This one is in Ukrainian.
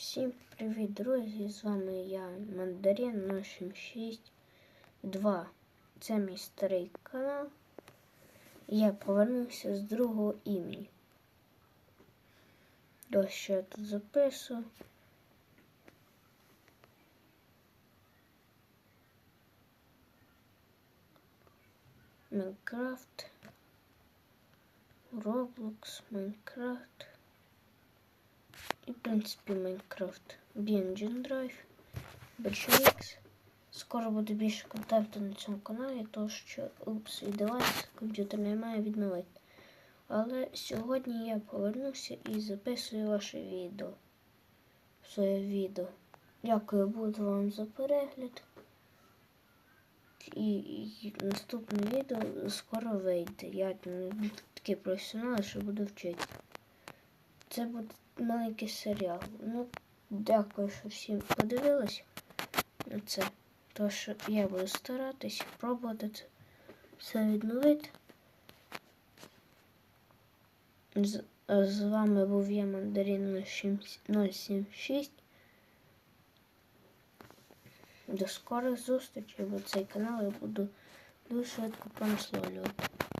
Всім привіт, друзі! З вами я, Мандарин 076.2. Це мій старий канал. Я повернувся з другого імені. Ось що я тут записую. Майнкрафт. Roblox, Майнкрафт. І, в принципі, Майнкрафт. Engine Drive, BGX. Скоро буде більше контенту на цьому каналі, тому що упс, і девайс комп'ютер не відновити. Але сьогодні я повернуся і записую ваше відео. Своє відео. Дякую буду вам за перегляд. І, і наступне відео скоро вийде. Я не такий професіонал, що буду вчити. Це буде маленький серіал. Ну, дякую, що всім подивились на це. Тому що я буду старатись пробувати це все відновити. З, з вами був я Мандарин 076. До скорих зустрічей, бо цей канал я буду дуже швидко промисловлювати.